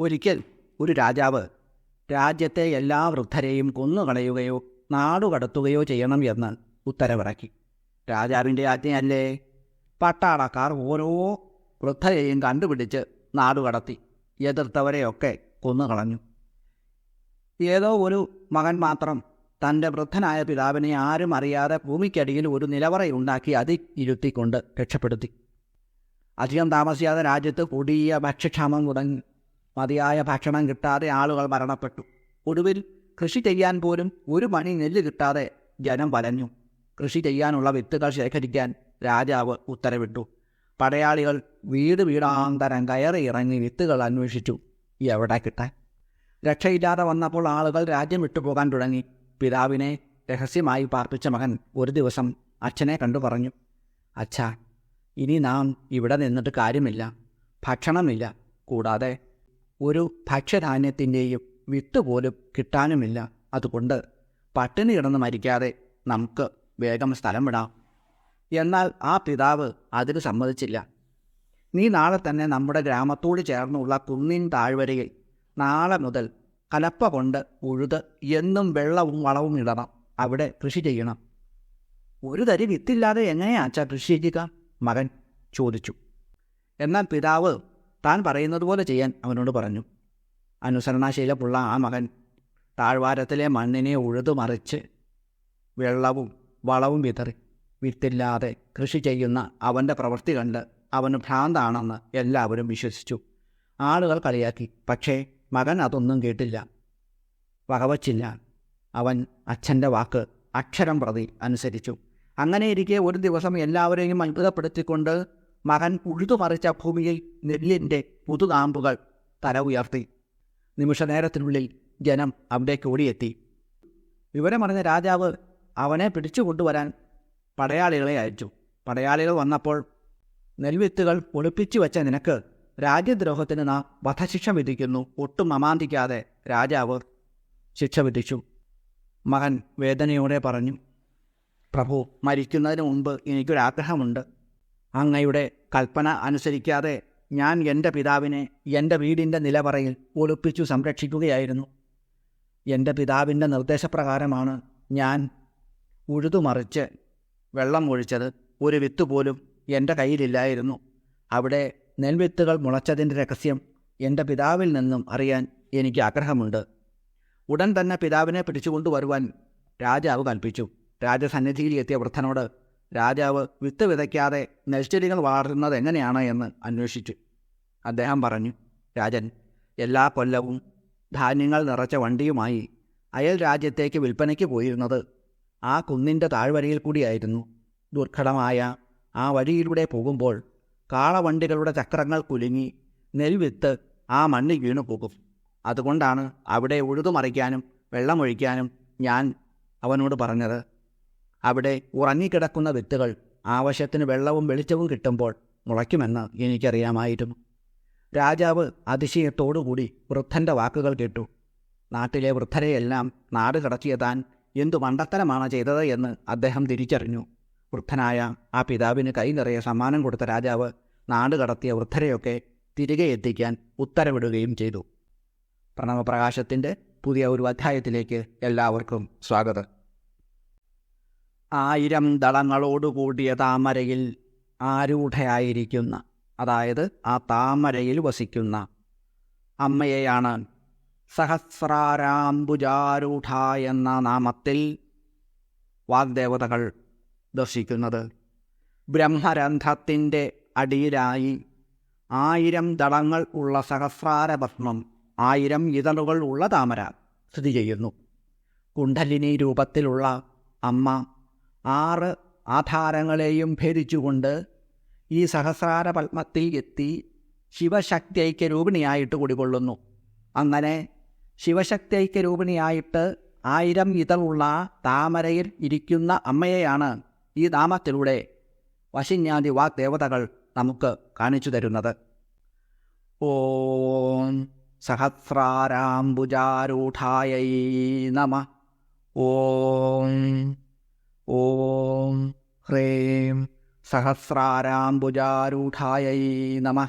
ഒരിക്കൽ ഒരു രാജാവ് രാജ്യത്തെ എല്ലാ വൃദ്ധരെയും കൊന്നുകളയുകയോ നാടുകടത്തുകയോ ചെയ്യണം എന്ന് ഉത്തരവിറക്കി. രാജാവിന്റെ ആജ്ഞയല്ലേ? പട്ടാളക്കാർ ഓരോ വൃദ്ധരെയും കണ്ടുപിടിച്ച് നാടുകടത്തി എതിർത്തവരെയൊക്കെ കൊന്നുകളഞ്ഞു. ഏതോ ഒരു മകൻ മാത്രം തന്റെ വൃദ്ധനായ പിതാവിനെ ആരും അറിയാതെ ഭൂമിക്കടിയിൽ ഒരു നിലവറയുണ്ടാക്കി അതിൽ ഇരുത്തിക്കൊണ്ട് രക്ഷപ്പെടുത്തി. അധികം താമസിയാതെ രാജ്യത്ത് കൊടിയ ഭക്ഷ്യക്ഷാമം തുടങ്ങി. മതിയായ ഭക്ഷണം കിട്ടാതെ ആളുകൾ മരണപ്പെട്ടു. ഒടുവിൽ കൃഷി ചെയ്യാൻ പോലും ഒരു മണി നെല്ല് കിട്ടാതെ ജനം വലഞ്ഞു. കൃഷി ചെയ്യാനുള്ള വിത്തുകൾ ശേഖരിക്കാൻ രാജാവ് ഉത്തരവിട്ടു. പടയാളികൾ വീട് വീടാന്തരം കയറി ഇറങ്ങി വിത്തുകൾ അന്വേഷിച്ചു. എവിടെ കിട്ടാൻ? രക്ഷയില്ലാതെ വന്നപ്പോൾ ആളുകൾ രാജ്യം വിട്ടുപോകാൻ തുടങ്ങി. പിതാവിനെ രഹസ്യമായി പാർപ്പിച്ച മകൻ ഒരു ദിവസം അച്ഛനെ കണ്ടു പറഞ്ഞു അച്ഛ ഇനി നാം ഇവിടെ നിന്നിട്ട് കാര്യമില്ല. ഭക്ഷണമില്ല. കൂടാതെ ഒരു ഭക്ഷ്യധാന്യത്തിന്റെയും വിത്ത് പോലും കിട്ടാനുമില്ല. അതുകൊണ്ട് പട്ടിണി കിടന്ന് മരിക്കാതെ നമുക്ക് വേഗം സ്ഥലം വിടാം. എന്നാൽ ആ പിതാവ് അതിന് സമ്മതിച്ചില്ല. നീ നാളെ തന്നെ നമ്മുടെ ഗ്രാമത്തോട് ചേർന്നുള്ള കുന്നിൻ താഴ്വരയിൽ നാളെ മുതൽ കലപ്പ കൊണ്ട് ഉഴുത് എന്നും വെള്ളവും വളവും ഇടണം. അവിടെ കൃഷി ചെയ്യണം. ഒരു തരി വിത്തില്ലാതെ എങ്ങനെയാച്ചാ കൃഷി ചെയ്യുക? മകൻ ചോദിച്ചു. എന്നാൽ പിതാവ് താൻ പറയുന്നത് പോലെ ചെയ്യാൻ അവനോട് പറഞ്ഞു. അനുസരണാശീലമുള്ള ആ മകൻ താഴ്വാരത്തിലെ മണ്ണിനെ ഉഴുതു മറിച്ച് വെള്ളവും വളവും വിതറി. വിത്തില്ലാതെ കൃഷി ചെയ്യുന്ന അവന്റെ പ്രവൃത്തി കണ്ട് അവന് ഭ്രാന്താണെന്ന് എല്ലാവരും വിശ്വസിച്ചു. ആളുകൾ കളിയാക്കി. പക്ഷേ മകൻ അതൊന്നും കേട്ടില്ല. വകവച്ചില്ല. അവൻ അച്ഛന്റെ വാക്ക് അക്ഷരം പ്രതി അനുസരിച്ചു. അങ്ങനെയിരിക്കെ ഒരു ദിവസം എല്ലാവരെയും അത്ഭുതപ്പെടുത്തിക്കൊണ്ട് മകൻ ഉഴുതുമറിച്ച ഭൂമിയിൽ നെല്ലിന്റെ പുതുതാമ്പുകൾ തല ഉയർത്തി. നിമിഷനേരത്തിനുള്ളിൽ ജനം അവിടേക്ക് ഓടിയെത്തി. വിവരമറിഞ്ഞ രാജാവ് അവനെ പിടിച്ചു കൊണ്ടുവരാൻ പടയാളികളെ അയച്ചു. പടയാളികൾ വന്നപ്പോൾ നെൽവിത്തുകൾ ഒളിപ്പിച്ചു വെച്ച നിനക്ക് രാജ്യദ്രോഹത്തിന് നാം വധശിക്ഷ വിധിക്കുന്നു. ഒട്ടും അമാന്തിക്കാതെ രാജാവ് ശിക്ഷ വിധിച്ചു. മകൻ വേദനയോടെ പറഞ്ഞു പ്രഭു മരിക്കുന്നതിന് മുമ്പ് എനിക്കൊരാഗ്രഹമുണ്ട്. അങ്ങയുടെ കൽപ്പന അനുസരിക്കാതെ ഞാൻ എന്റെ പിതാവിനെ എന്റെ വീടിന്റെ നിലവറയിൽ ഒളിപ്പിച്ചു സംരക്ഷിക്കുകയായിരുന്നു. എന്റെ പിതാവിന്റെ നിർദ്ദേശപ്രകാരമാണ് ഞാൻ ഉഴുതുമറിച്ച് വെള്ളം ഒഴിച്ചത്. ഒരു വിത്ത് പോലും എന്റെ കയ്യിലില്ലായിരുന്നു. അവിടെ നെൽവിത്തുകൾ മുളച്ചതിന്റെ രഹസ്യം എന്റെ പിതാവിൽ നിന്നും അറിയാൻ എനിക്ക് ആഗ്രഹമുണ്ട്. ഉടൻ തന്നെ പിതാവിനെ പിടിച്ചുകൊണ്ടുവരുവാൻ രാജാവ് കൽപ്പിച്ചു. രാജസന്നിധിയിൽ എത്തിയ വൃദ്ധനോട് രാജാവ് വിത്ത് വിതയ്ക്കാതെ നെൽച്ചെടികൾ വളർത്തുന്നത് എങ്ങനെയാണ് എന്ന് അന്വേഷിച്ചു. അദ്ദേഹം പറഞ്ഞു രാജൻ എല്ലാ കൊല്ലവും ധാന്യങ്ങൾ നിറച്ച വണ്ടിയുമായി അയൽ രാജ്യത്തേക്ക് വിൽപ്പനയ്ക്ക് പോയിരുന്നത് ആ കുന്നിന്റെ താഴ്വരയിൽ കൂടിയായിരുന്നു. ദുർഘടമായ ആ വഴിയിലൂടെ പോകുമ്പോൾ കാളവണ്ടികളുടെ ചക്രങ്ങൾ കുലുങ്ങി നെൽവിത്ത് ആ മണ്ണിൽ വീണു പോകും. അതുകൊണ്ടാണ് അവിടെ ഉഴുതുമറിക്കാനും വെള്ളമൊഴിക്കാനും ഞാൻ അവനോട് പറഞ്ഞത്. അവിടെ ഉറങ്ങിക്കിടക്കുന്ന വിത്തുകൾ ആവശ്യത്തിന് വെള്ളവും വെളിച്ചവും കിട്ടുമ്പോൾ മുളയ്ക്കുമെന്ന് എനിക്കറിയാമായിരുന്നു. രാജാവ് അതിശയത്തോടുകൂടി വൃദ്ധന്റെ വാക്കുകൾ കേട്ടു. നാട്ടിലെ വൃദ്ധരെയെല്ലാം നാട് കടത്തിയ താൻ എന്തു മണ്ടത്തരമാണ് ചെയ്തത് എന്ന് അദ്ദേഹം തിരിച്ചറിഞ്ഞു. വൃദ്ധനായ ആ പിതാവിന് കൈ നിറയെ സമ്മാനം കൊടുത്ത രാജാവ് നാട് കടത്തിയ വൃദ്ധരെയൊക്കെ തിരികെ എത്തിക്കാൻ ഉത്തരവിടുകയും ചെയ്തു. പ്രണവപ്രകാശത്തിന്റെ പുതിയ ഒരു അധ്യായത്തിലേക്ക് എല്ലാവർക്കും സ്വാഗതം. ആയിരം ദളങ്ങളോടുകൂടിയ താമരയിൽ ആരൂഢയായിരിക്കുന്ന അതായത് ആ താമരയിൽ വസിക്കുന്ന അമ്മയെയാണ് സഹസ്രാരാംബുജാരൂഢ എന്ന നാമത്തിൽ വാഗ്ദേവതകൾ ദർശിക്കുന്നത്. ബ്രഹ്മരന്ധത്തിന്റെ അടിയിലായി ആയിരം ദളങ്ങൾ ഉള്ള സഹസ്രാരപത്മം ആയിരം ഇതളുകൾ ഉള്ള താമര സ്ഥിതി ചെയ്യുന്നു. കുണ്ഡലിനി രൂപത്തിലുള്ള അമ്മ ആറ് ആധാരങ്ങളെയും ഭരിച്ചുകൊണ്ട് ഈ സഹസ്രാര പത്മത്തിൽ എത്തി ശിവശക്തി ഐക്യരൂപിണിയായിട്ട് കുടികൊള്ളുന്നു. അങ്ങനെ ശിവശക്തി ഐക്യരൂപിണിയായിട്ട് ആയിരം ഇതളുള്ള താമരയിൽ ഇരിക്കുന്ന അമ്മയെയാണ് ഈ നാമത്തിലൂടെ വശിന്യാദി വാഗ്ദേവതകൾ നമുക്ക് കാണിച്ചു തരുന്നത്. ഓം സഹസ്രാരാംബുജാരൂഢായ നമ. ഓം ഓം ഹ്രേം സഹസ്രാരാംബുജാരൂഢായൈ നമ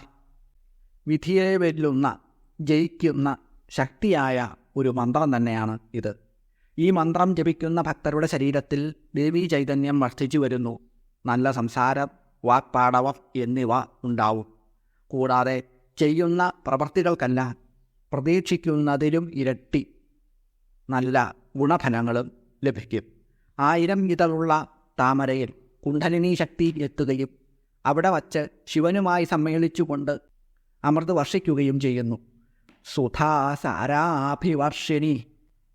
വിധിയെ വെല്ലുന്ന ജയിക്കുന്ന ശക്തിയായ ഒരു മന്ത്രം തന്നെയാണ് ഇത്. ഈ മന്ത്രം ജപിക്കുന്ന ഭക്തരുടെ ശരീരത്തിൽ ദേവീ ചൈതന്യം വർദ്ധിച്ചു വരുന്നു. നല്ല സംസാരം വാക്പാടവം എന്നിവ ഉണ്ടാവും. കൂടാതെ ചെയ്യുന്ന പ്രവൃത്തികൾക്കല്ല പ്രതീക്ഷിക്കുന്നതിലും ഇരട്ടി നല്ല ഗുണഫലങ്ങളും ലഭിക്കും. ആയിരം ഇതളുള്ള താമരയിൽ കുണ്ഠലിനി ശക്തി എത്തുകയും അവിടെ വച്ച് ശിവനുമായി സമ്മേളിച്ചുകൊണ്ട് അമൃത് വർഷിക്കുകയും ചെയ്യുന്നു. സുധാസാരാഭിവർഷിണി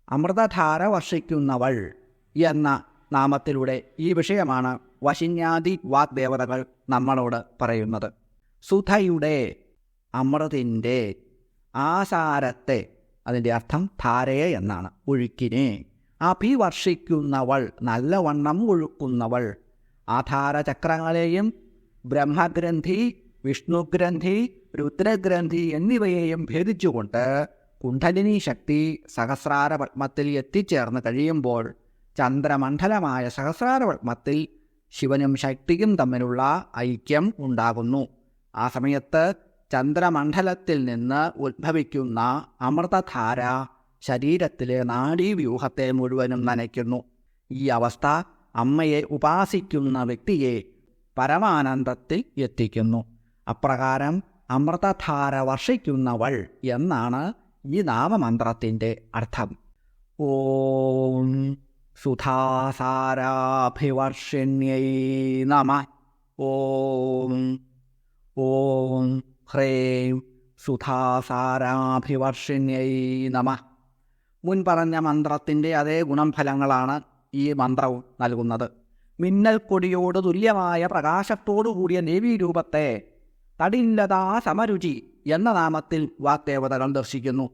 അമൃതധാര വർഷിക്കുന്നവൾ എന്ന നാമത്തിലൂടെ ഈ വിഷയമാണ് വശിന്യാദി വാഗ്ദേവതകൾ നമ്മളോട് പറയുന്നത്. സുധയുടെ അമൃതിന്റെ ആസാരത്തെ അതിന്റെ അർത്ഥം ധാരയെ എന്നാണ് ഒഴുക്കിനെ. അഭിവർഷിക്കുന്നവൾ നല്ലവണ്ണം ഒഴുക്കുന്നവൾ ആധാരചക്രങ്ങളെയും ബ്രഹ്മഗ്രന്ഥി വിഷ്ണുഗ്രന്ഥി രുദ്രഗ്രന്ഥി എന്നിവയെയും ഭേദിച്ചുകൊണ്ട് കുണ്ഠലിനി ശക്തി സഹസ്രാര പത്മത്തിൽ എത്തിച്ചേർന്ന് കഴിയുമ്പോൾ ചന്ദ്രമണ്ഡലമായ സഹസ്രാര പത്മത്തിൽ ശിവനും ശക്തിയും തമ്മിലുള്ള ഐക്യം ഉണ്ടാകുന്നു. ആ സമയത്ത് ചന്ദ്രമണ്ഡലത്തിൽ നിന്ന് ഉത്ഭവിക്കുന്ന അമൃതധാര ശരീരത്തിലെ നാഡീവ്യൂഹത്തെ മുഴുവനും നനയ്ക്കുന്നു. ഈ അവസ്ഥ അമ്മയെ ഉപാസിക്കുന്ന വ്യക്തിയെ പരമാനന്ദത്തിൽ എത്തിക്കുന്നു. അപ്രകാരം അമൃതധാര വർഷിക്കുന്നവൾ എന്നാണ് ഈ നാമമന്ത്രത്തിന്റെ അർത്ഥം. ഓം സുധാസാരാഭിവർഷിണ്യൈ നമ. ഓം ഓം ഹ്രേം സുധാസാരാഭിവർഷിണ്യൈ നമ. മുൻ പറഞ്ഞ മന്ത്രത്തിന്റെ അതേ ഗുണഫലങ്ങളാണ് ഈ മന്ത്രവും നൽകുന്നത്. മിന്നൽ കൊടിയോട് തുല്യമായ പ്രകാശത്തോടു കൂടിയ ദേവീരൂപത്തെ തടില്ലതാ സമരുചി എന്ന നാമത്തിൽ വാഗ്ദേവതകൾ ദർശിക്കുന്നു.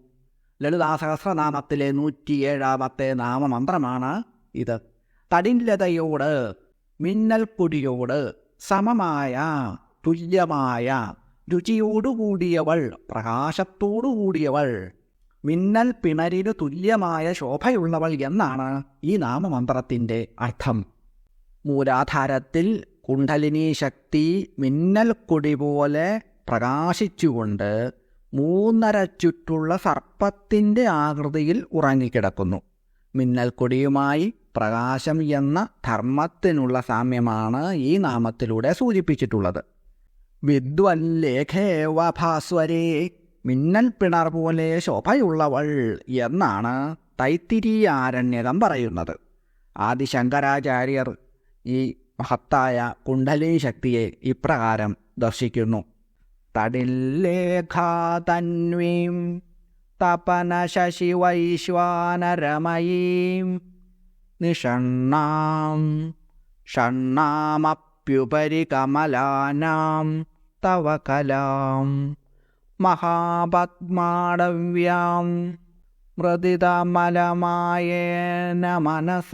ലളിതാ സഹസ്രനാമത്തിലെ നൂറ്റിയേഴാമത്തെ നാമമന്ത്രമാണ് ഇത്. തടില്ലതയോട് മിന്നൽ കൊടിയോട് സമമായ തുല്യമായ രുചിയോടുകൂടിയവൾ പ്രകാശത്തോടുകൂടിയവൾ മിന്നൽ പിണരിനു തുല്യമായ ശോഭയുള്ളവൾ എന്നാണ് ഈ നാമമന്ത്രത്തിന്റെ അർത്ഥം. മൂലാധാരത്തിൽ കുണ്ഡലിനി ശക്തി മിന്നൽ കൊടി പോലെ പ്രകാശിച്ചുകൊണ്ട് മൂന്നര ചുറ്റുള്ള സർപ്പത്തിന്റെ ആകൃതിയിൽ ഉറങ്ങിക്കിടക്കുന്നു. മിന്നൽ കൊടിയുമായി പ്രകാശം എന്ന ധർമ്മത്തിനുള്ള സാമ്യമാണ് ഈ നാമത്തിലൂടെ സൂചിപ്പിച്ചിട്ടുള്ളത്. വിദ്വല്ലേഖേവ ഭാസ്വരേ മിന്നൽ പിണർ പോലെ ശോഭയുള്ളവൾ എന്നാണ് തൈത്തിരിയാരണ്യകം പറയുന്നത്. ആദിശങ്കരാചാര്യർ ഈ മഹത്തായ കുണ്ഡലിനി ശക്തിയെ ഇപ്രകാരം ദർശിക്കുന്നു. തടില്ലേഖാതന്വീം തപന ശശി വൈശ്വാനരമയീം നിഷണ്ണാം ഷണ്ണാമപ്യുപരി കമലാനാം തവ കലാം മഹാപത്മാടവ്യാം മൃദിതമലമായേന മനസ.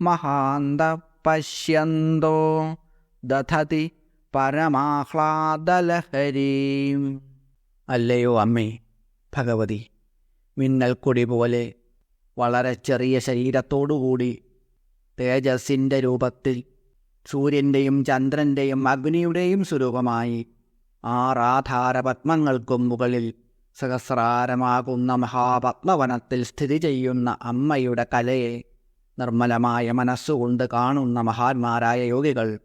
മഹാന്ത പശ്യന്തോ ദധതി പരമാഹ്ലാദലഹരീം. അല്ലയോ അമ്മേ ഭഗവതി മിന്നൽക്കൊടി പോലെ വളരെ ചെറിയ ശരീരത്തോടുകൂടി തേജസ്സിന്റെ രൂപത്തിൽ സൂര്യന്റെയും ചന്ദ്രന്റെയും അഗ്നിയുടെയും സ്വരൂപമായി ആറാധാരപത്മങ്ങൾക്കും മുകളിൽ സഹസ്രാരമാകുന്ന മഹാപത്മവനത്തിൽ സ്ഥിതി ചെയ്യുന്ന അമ്മയുടെ കലയെ നിർമ്മലമായ മനസ്സുകൊണ്ട് കാണുന്ന മഹാന്മാരായ യോഗികൾ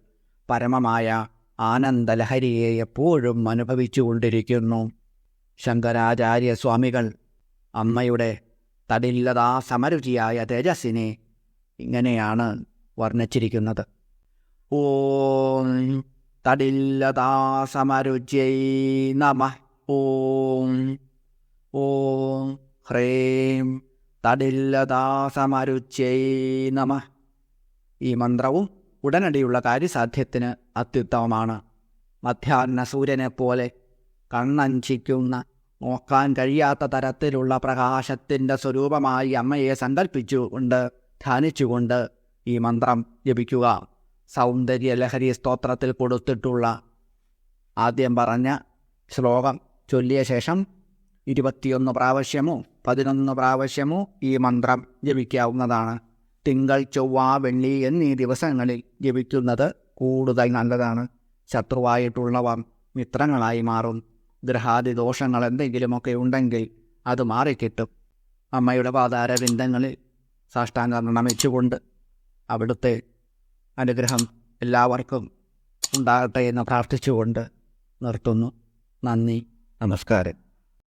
പരമമായ ആനന്ദലഹരിയെ എപ്പോഴും അനുഭവിച്ചുകൊണ്ടിരിക്കുന്നു. ശങ്കരാചാര്യ സ്വാമികൾ അമ്മയുടെ തടില്ലതാ സമരുചിയായ തേജസ്സിനെ ഇങ്ങനെയാണ് വർണിച്ചിരിക്കുന്നത്. ഓം തടില്ലതാ സമരുച്യൈ നമ. ഓം ഓം ഹ്രീം തടില്ലതാസമരുചൈ നമ. ഈ മന്ത്രവും ഉടനടിയുള്ള കാര്യസാധ്യത്തിന് അത്യുത്തമമാണ്. മധ്യാഹ്ന സൂര്യനെപ്പോലെ കണ്ണഞ്ചിക്കുന്ന നോക്കാൻ കഴിയാത്ത തരത്തിലുള്ള പ്രകാശത്തിന്റെ സ്വരൂപമായി അമ്മയെ സങ്കല്പിച്ചുകൊണ്ട് ധ്യാനിച്ചുകൊണ്ട് ഈ മന്ത്രം ജപിക്കുക. സൗന്ദര്യ ലഹരി സ്തോത്രത്തിൽ കൊടുത്തിട്ടുള്ള ആദ്യം പറഞ്ഞ ശ്ലോകം ചൊല്ലിയ ശേഷം ഇരുപത്തിയൊന്ന് പ്രാവശ്യമോ പതിനൊന്ന് പ്രാവശ്യമോ ഈ മന്ത്രം ജപിക്കാവുന്നതാണ്. തിങ്കൾ ചൊവ്വ വെള്ളി എന്നീ ദിവസങ്ങളിൽ ജപിക്കുന്നത് കൂടുതൽ നല്ലതാണ്. ശത്രുവായിട്ടുള്ളവർ മിത്രങ്ങളായി മാറും. ഗ്രഹാദി ദോഷങ്ങൾ എന്തെങ്കിലുമൊക്കെ ഉണ്ടെങ്കിൽ അത് മാറിക്കിട്ടും. അമ്മയുടെ പാതാരവിന്ദങ്ങളിൽ സാഷ്ടാംഗം നമിച്ചുകൊണ്ട് അവിടുത്തെ അനുഗ്രഹം എല്ലാവർക്കും ഉണ്ടാകട്ടെ എന്ന് പ്രാർത്ഥിച്ചുകൊണ്ട് നിർത്തുന്നു. നന്ദി നമസ്കാരം.